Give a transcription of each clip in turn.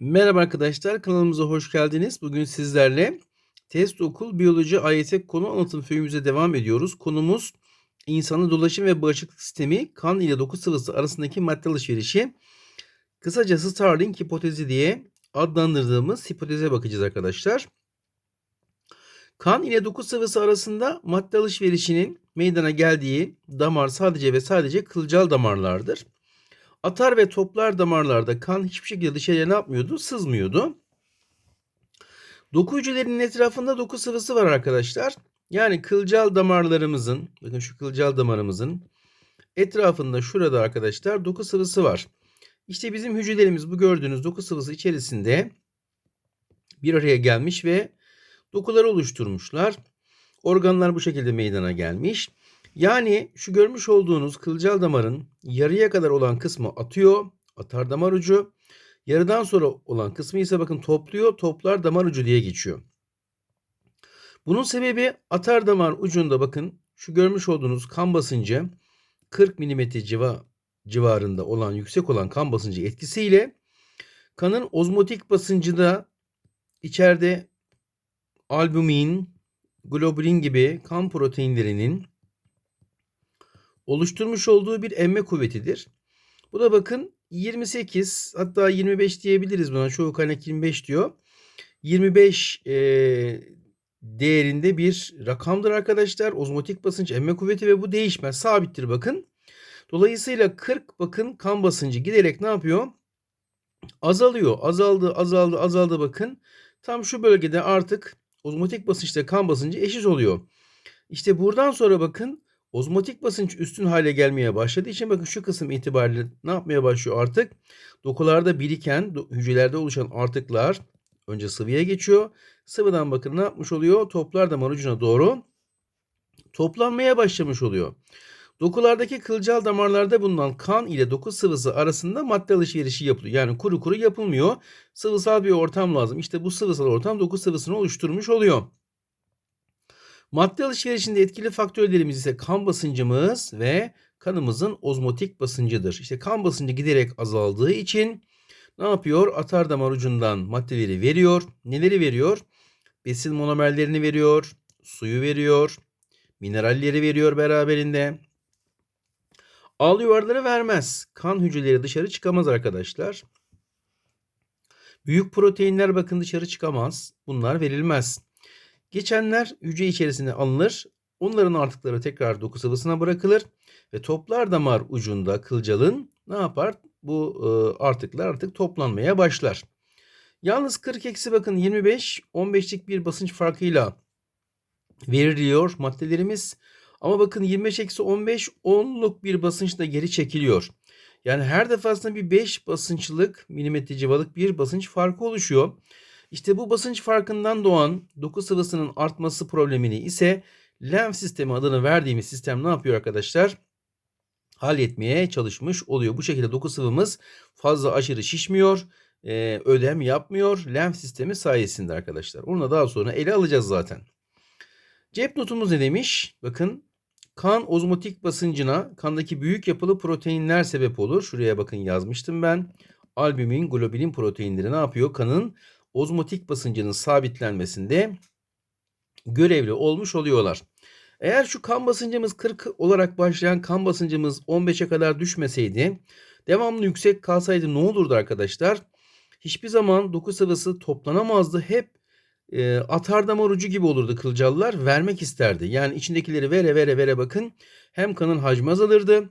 Merhaba arkadaşlar, kanalımıza hoş geldiniz. Bugün sizlerle Test Okul Biyoloji AYT konu anlatım filmimize devam ediyoruz. Konumuz insanın dolaşım ve bağışıklık sistemi, kan ile doku sıvısı arasındaki madde alışverişi. Kısacası Starling hipotezi diye adlandırdığımız hipoteze bakacağız arkadaşlar. Kan ile doku sıvısı arasında madde alışverişinin meydana geldiği damar sadece ve sadece kılcal damarlardır. Atar ve toplar damarlarda kan hiçbir şekilde dışarıya ne yapmıyordu? Sızmıyordu. Doku hücrelerinin etrafında doku sıvısı var arkadaşlar. Yani kılcal damarlarımızın, bakın şu kılcal damarımızın etrafında şurada arkadaşlar doku sıvısı var. İşte bizim hücrelerimiz bu gördüğünüz doku sıvısı içerisinde bir araya gelmiş ve dokular oluşturmuşlar. Organlar bu şekilde meydana gelmiş. Yani şu görmüş olduğunuz kılcal damarın yarıya kadar olan kısmı atıyor. Atar damar ucu. Yarıdan sonra olan kısmı ise bakın topluyor. Toplar damar ucu diye geçiyor. Bunun sebebi atar damar ucunda bakın şu görmüş olduğunuz kan basıncı 40 mm civa, civarında olan yüksek olan kan basıncı etkisiyle kanın ozmotik basıncı da içeride albumin, globulin gibi kan proteinlerinin oluşturmuş olduğu bir emme kuvvetidir. Bu da bakın 28 hatta 25 diyebiliriz buna. Çoğu kaynak 25 diyor. 25 e, değerinde bir rakamdır arkadaşlar. Ozmotik basınç emme kuvveti ve bu değişmez. Sabittir bakın. Dolayısıyla 40 bakın kan basıncı giderek ne yapıyor? Azalıyor. Azaldı, azaldı, azaldı bakın. Tam şu bölgede artık ozmotik basınçta kan basıncı eşit oluyor. İşte buradan sonra bakın Ozmotik basınç üstün hale gelmeye başladığı için bakın şu kısım itibariyle ne yapmaya başlıyor artık? Dokularda biriken hücrelerde oluşan artıklar önce sıvıya geçiyor. Sıvıdan bakın ne yapmış oluyor? Toplar damar ucuna doğru toplanmaya başlamış oluyor. Dokulardaki kılcal damarlarda bulunan kan ile doku sıvısı arasında madde alışverişi yapılıyor. Yani kuru kuru yapılmıyor. Sıvısal bir ortam lazım. İşte bu sıvısal ortam doku sıvısını oluşturmuş oluyor. Madde alışverişinde etkili faktörlerimiz ise kan basıncımız ve kanımızın ozmotik basıncıdır. İşte kan basıncı giderek azaldığı için ne yapıyor? Atar damar ucundan maddeleri veriyor. Neleri veriyor? Besin monomerlerini veriyor, suyu veriyor, mineralleri veriyor beraberinde. Al yuvarları vermez. Kan hücreleri dışarı çıkamaz arkadaşlar. Büyük proteinler bakın dışarı çıkamaz. Bunlar verilmez. Geçenler hücre içerisine alınır. Onların artıkları tekrar doku sıvısına bırakılır ve toplar damar ucunda kılcalın ne yapar? Bu e, artıklar artık toplanmaya başlar. Yalnız 40 eksi bakın 25 15'lik bir basınç farkıyla veriliyor maddelerimiz. Ama bakın 25 eksi 15 10'luk bir basınçla geri çekiliyor. Yani her defasında bir 5 basınçlık milimetre civalık bir basınç farkı oluşuyor. İşte bu basınç farkından doğan doku sıvısının artması problemini ise lenf sistemi adını verdiğimiz sistem ne yapıyor arkadaşlar? Halletmeye çalışmış oluyor. Bu şekilde doku sıvımız fazla aşırı şişmiyor, e, ödem yapmıyor lenf sistemi sayesinde arkadaşlar. Onu da daha sonra ele alacağız zaten. Cep notumuz ne demiş? Bakın kan ozmotik basıncına kandaki büyük yapılı proteinler sebep olur. Şuraya bakın yazmıştım ben. Albumin, globulin proteinleri ne yapıyor? Kanın ozmotik basıncının sabitlenmesinde görevli olmuş oluyorlar. Eğer şu kan basıncımız 40 olarak başlayan kan basıncımız 15'e kadar düşmeseydi, devamlı yüksek kalsaydı ne olurdu arkadaşlar? Hiçbir zaman doku sıvısı toplanamazdı. Hep e, atar damar ucu gibi olurdu kılcallar. Vermek isterdi. Yani içindekileri vere vere vere bakın. Hem kanın hacmi azalırdı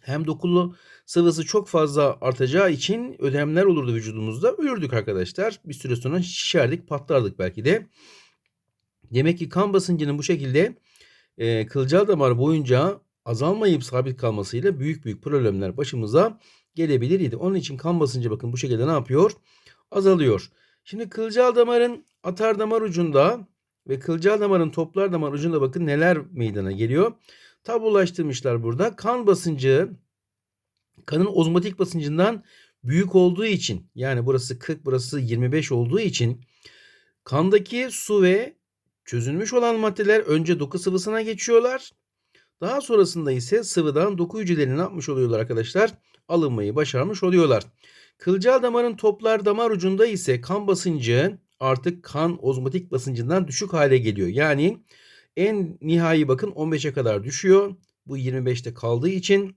hem dokulu sıvısı çok fazla artacağı için ödemler olurdu vücudumuzda. Ölürdük arkadaşlar. Bir süre sonra şişerdik, patlardık belki de. Demek ki kan basıncının bu şekilde e, kılcal damar boyunca azalmayıp sabit kalmasıyla büyük büyük problemler başımıza gelebilir idi. Onun için kan basıncı bakın bu şekilde ne yapıyor? Azalıyor. Şimdi kılcal damarın atar damar ucunda ve kılcal damarın toplar damar ucunda bakın neler meydana geliyor. Tablolaştırmışlar burada. Kan basıncı kanın ozmotik basıncından büyük olduğu için yani burası 40 burası 25 olduğu için kandaki su ve çözülmüş olan maddeler önce doku sıvısına geçiyorlar. Daha sonrasında ise sıvıdan doku hücrelerine ne yapmış oluyorlar arkadaşlar? Alınmayı başarmış oluyorlar. Kılcal damarın toplar damar ucunda ise kan basıncı artık kan ozmotik basıncından düşük hale geliyor. Yani en nihai bakın 15'e kadar düşüyor. Bu 25'te kaldığı için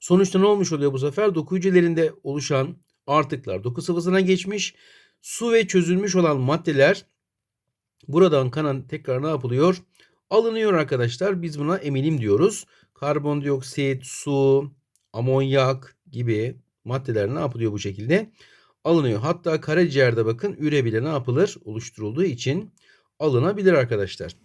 sonuçta ne olmuş oluyor bu sefer? Doku hücrelerinde oluşan artıklar doku sıvısına geçmiş. Su ve çözülmüş olan maddeler buradan kana tekrar ne yapılıyor? Alınıyor arkadaşlar. Biz buna emilim diyoruz. Karbondioksit, su, amonyak gibi maddeler ne yapılıyor bu şekilde? Alınıyor. Hatta karaciğerde bakın üre bile ne yapılır? Oluşturulduğu için alınabilir arkadaşlar.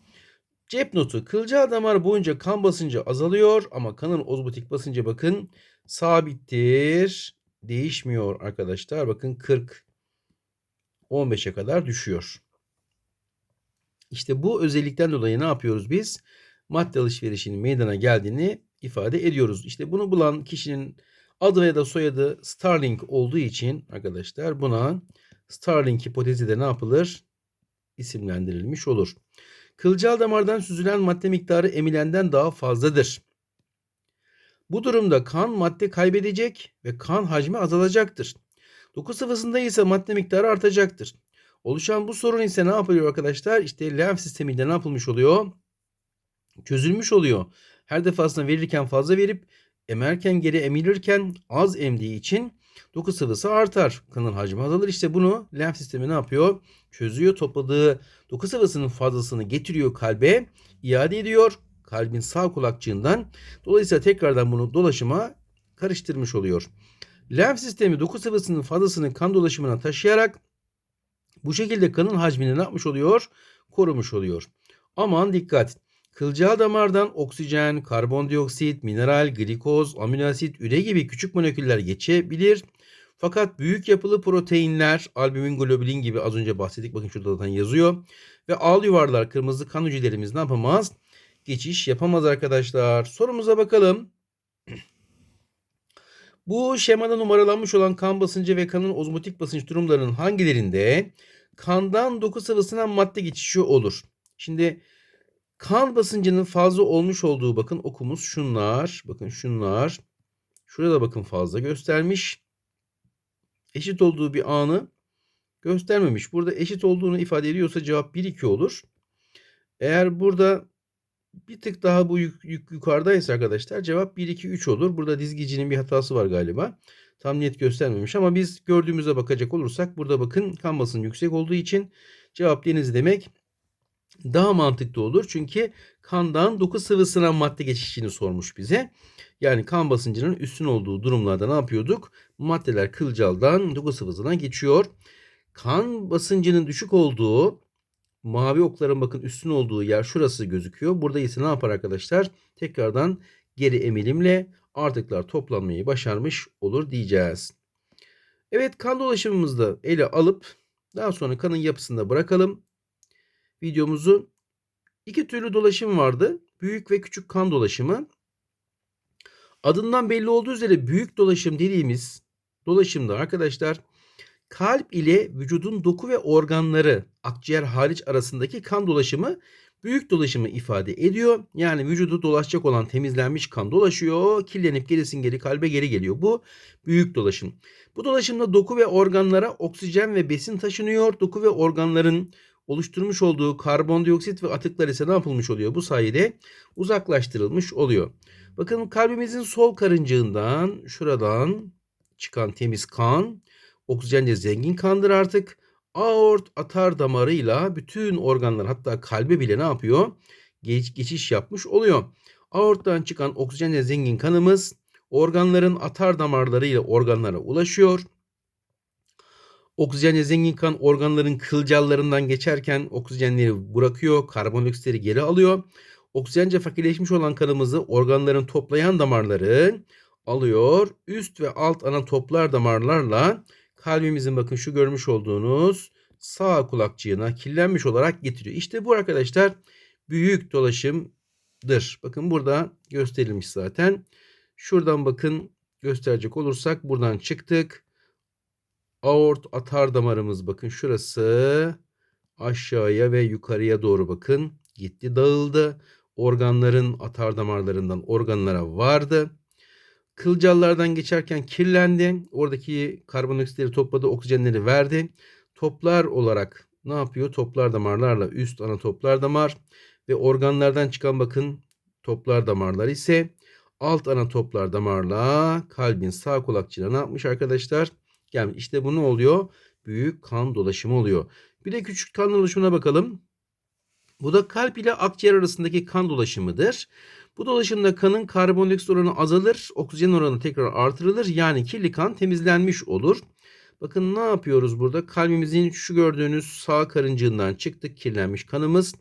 Cep notu kılcal damar boyunca kan basıncı azalıyor ama kanın ozmotik basıncı bakın sabittir. Değişmiyor arkadaşlar. Bakın 40 15'e kadar düşüyor. İşte bu özellikten dolayı ne yapıyoruz biz? Madde alışverişinin meydana geldiğini ifade ediyoruz. İşte bunu bulan kişinin adı ya da soyadı Starling olduğu için arkadaşlar buna Starling hipotezi de ne yapılır? İsimlendirilmiş olur. Kılcal damardan süzülen madde miktarı emilenden daha fazladır. Bu durumda kan madde kaybedecek ve kan hacmi azalacaktır. Doku sıvısında ise madde miktarı artacaktır. Oluşan bu sorun ise ne yapıyor arkadaşlar? İşte lenf sisteminde ne yapılmış oluyor? Çözülmüş oluyor. Her defasında verirken fazla verip emerken geri emilirken az emdiği için doku sıvısı artar. Kanın hacmi azalır. İşte bunu lenf sistemi ne yapıyor? Çözüyor. Topladığı doku sıvısının fazlasını getiriyor kalbe. iade ediyor. Kalbin sağ kulakçığından. Dolayısıyla tekrardan bunu dolaşıma karıştırmış oluyor. Lenf sistemi doku sıvısının fazlasını kan dolaşımına taşıyarak bu şekilde kanın hacmini ne yapmış oluyor? Korumuş oluyor. Aman dikkat. Kılcal damardan oksijen, karbondioksit, mineral, glikoz, amino asit, üre gibi küçük moleküller geçebilir. Fakat büyük yapılı proteinler, albumin, globulin gibi az önce bahsettik. Bakın şurada zaten yazıyor. Ve al yuvarlar, kırmızı kan hücrelerimiz ne yapamaz? Geçiş yapamaz arkadaşlar. Sorumuza bakalım. Bu şemada numaralanmış olan kan basıncı ve kanın ozmotik basınç durumlarının hangilerinde kandan doku sıvısına madde geçişi olur? Şimdi kan basıncının fazla olmuş olduğu bakın okumuz şunlar. Bakın şunlar. Şurada bakın fazla göstermiş. Eşit olduğu bir anı göstermemiş. Burada eşit olduğunu ifade ediyorsa cevap 1-2 olur. Eğer burada bir tık daha bu yük, yük yukarıdaysa arkadaşlar cevap 1, 2, 3 olur. Burada dizgicinin bir hatası var galiba. Tam net göstermemiş ama biz gördüğümüze bakacak olursak burada bakın kan basıncı yüksek olduğu için cevap deniz demek daha mantıklı olur. Çünkü kandan doku sıvısına madde geçişini sormuş bize. Yani kan basıncının üstün olduğu durumlarda ne yapıyorduk? Maddeler kılcaldan doku sıvısına geçiyor. Kan basıncının düşük olduğu mavi okların bakın üstün olduğu yer şurası gözüküyor. Burada ise ne yapar arkadaşlar? Tekrardan geri emilimle artıklar toplanmayı başarmış olur diyeceğiz. Evet kan dolaşımımızda ele alıp daha sonra kanın yapısında bırakalım. Videomuzu iki türlü dolaşım vardı. Büyük ve küçük kan dolaşımı. Adından belli olduğu üzere büyük dolaşım dediğimiz dolaşımda arkadaşlar kalp ile vücudun doku ve organları akciğer hariç arasındaki kan dolaşımı büyük dolaşımı ifade ediyor. Yani vücudu dolaşacak olan temizlenmiş kan dolaşıyor. Kirlenip gerisin geri kalbe geri geliyor. Bu büyük dolaşım. Bu dolaşımda doku ve organlara oksijen ve besin taşınıyor. Doku ve organların oluşturmuş olduğu karbondioksit ve atıklar ise ne yapılmış oluyor? Bu sayede uzaklaştırılmış oluyor. Bakın kalbimizin sol karıncığından şuradan çıkan temiz kan oksijenle zengin kandır artık. Aort atar damarıyla bütün organlar hatta kalbe bile ne yapıyor? Geç, geçiş yapmış oluyor. Aorttan çıkan oksijenle zengin kanımız organların atar damarlarıyla organlara ulaşıyor. Oksijenle zengin kan organların kılcallarından geçerken oksijenleri bırakıyor, karbondioksitleri geri alıyor. Oksijence fakirleşmiş olan kanımızı organların toplayan damarları alıyor. Üst ve alt ana toplar damarlarla kalbimizin bakın şu görmüş olduğunuz sağ kulakçığına kirlenmiş olarak getiriyor. İşte bu arkadaşlar büyük dolaşımdır. Bakın burada gösterilmiş zaten. Şuradan bakın gösterecek olursak buradan çıktık. Aort atar damarımız bakın şurası aşağıya ve yukarıya doğru bakın gitti dağıldı. Organların atar damarlarından organlara vardı. Kılcallardan geçerken kirlendi. Oradaki karbondioksitleri topladı, oksijenleri verdi. Toplar olarak ne yapıyor? Toplar damarlarla üst ana toplar damar ve organlardan çıkan bakın toplar damarlar ise alt ana toplar damarla kalbin sağ kulakçığına ne yapmış arkadaşlar? Gelmiş. İşte bu ne oluyor? Büyük kan dolaşımı oluyor. Bir de küçük kan dolaşımına bakalım. Bu da kalp ile akciğer arasındaki kan dolaşımıdır. Bu dolaşımda kanın karbondioksit oranı azalır, oksijen oranı tekrar artırılır. Yani kirli kan temizlenmiş olur. Bakın ne yapıyoruz burada? Kalbimizin şu gördüğünüz sağ karıncığından çıktık kirlenmiş kanımız.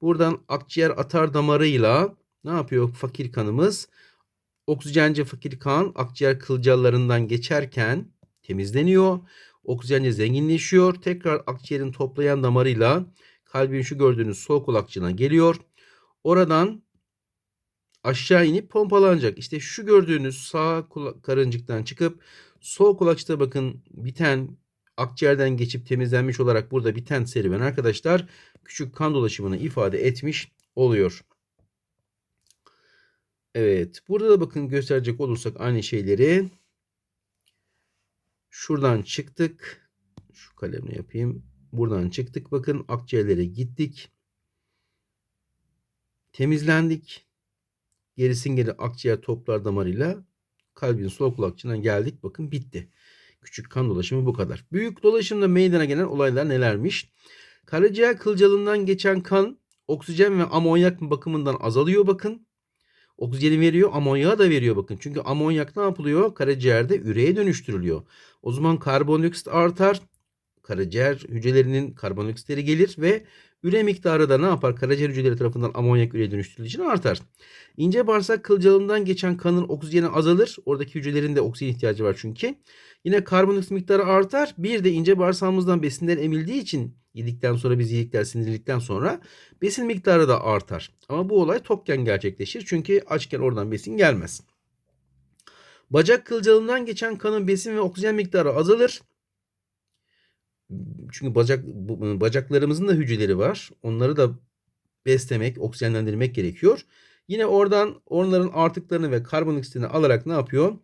Buradan akciğer atar damarıyla ne yapıyor fakir kanımız? Oksijenci fakir kan akciğer kılcallarından geçerken temizleniyor. Oksijenle zenginleşiyor. Tekrar akciğerin toplayan damarıyla kalbin şu gördüğünüz sol kulakçığına geliyor. Oradan aşağı inip pompalanacak. İşte şu gördüğünüz sağ karıncıktan çıkıp sol kulakçıda bakın biten akciğerden geçip temizlenmiş olarak burada biten serüven arkadaşlar küçük kan dolaşımını ifade etmiş oluyor. Evet burada da bakın gösterecek olursak aynı şeyleri şuradan çıktık. Şu kalemle yapayım. Buradan çıktık bakın akciğerlere gittik. Temizlendik. Gerisin geri akciğer toplar damarıyla kalbin sol kulakçığına geldik. Bakın bitti. Küçük kan dolaşımı bu kadar. Büyük dolaşımda meydana gelen olaylar nelermiş? Karaciğer kılcalından geçen kan oksijen ve amonyak bakımından azalıyor bakın. Oksijeni veriyor, amonyağı da veriyor bakın. Çünkü amonyak ne yapılıyor? Karaciğerde üreye dönüştürülüyor. O zaman karbondioksit artar. Karaciğer hücrelerinin karbondioksitleri gelir ve üre miktarı da ne yapar? Karaciğer hücreleri tarafından amonyak üreye dönüştürüldüğü için artar. İnce bağırsak kılcalından geçen kanın oksijeni azalır. Oradaki hücrelerin de oksijen ihtiyacı var çünkü. Yine karbondioksit miktarı artar. Bir de ince bağırsağımızdan besinler emildiği için yedikten sonra biz yedikler sindirdikten sonra besin miktarı da artar. Ama bu olay tokken gerçekleşir. Çünkü açken oradan besin gelmez. Bacak kılcalından geçen kanın besin ve oksijen miktarı azalır. Çünkü bacak bacaklarımızın da hücreleri var. Onları da beslemek, oksijenlendirmek gerekiyor. Yine oradan onların artıklarını ve karbondioksitini alarak ne yapıyor?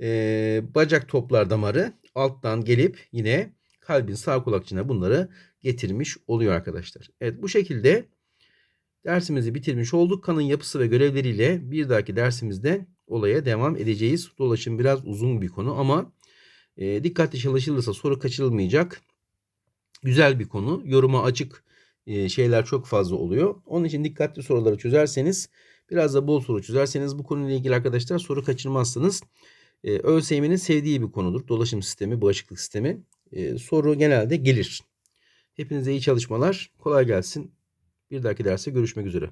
Ee, bacak toplar damarı alttan gelip yine kalbin sağ kulakçığına bunları getirmiş oluyor arkadaşlar. Evet bu şekilde dersimizi bitirmiş olduk. Kanın yapısı ve görevleriyle bir dahaki dersimizde olaya devam edeceğiz. Dolaşım biraz uzun bir konu ama e, dikkatli çalışılırsa soru kaçırılmayacak. Güzel bir konu. Yoruma açık e, şeyler çok fazla oluyor. Onun için dikkatli soruları çözerseniz biraz da bol soru çözerseniz bu konuyla ilgili arkadaşlar soru kaçırmazsınız. E, ÖSYM'nin sevdiği bir konudur. Dolaşım sistemi, bağışıklık sistemi. E, soru genelde gelir. Hepinize iyi çalışmalar. Kolay gelsin. Bir dahaki derste görüşmek üzere.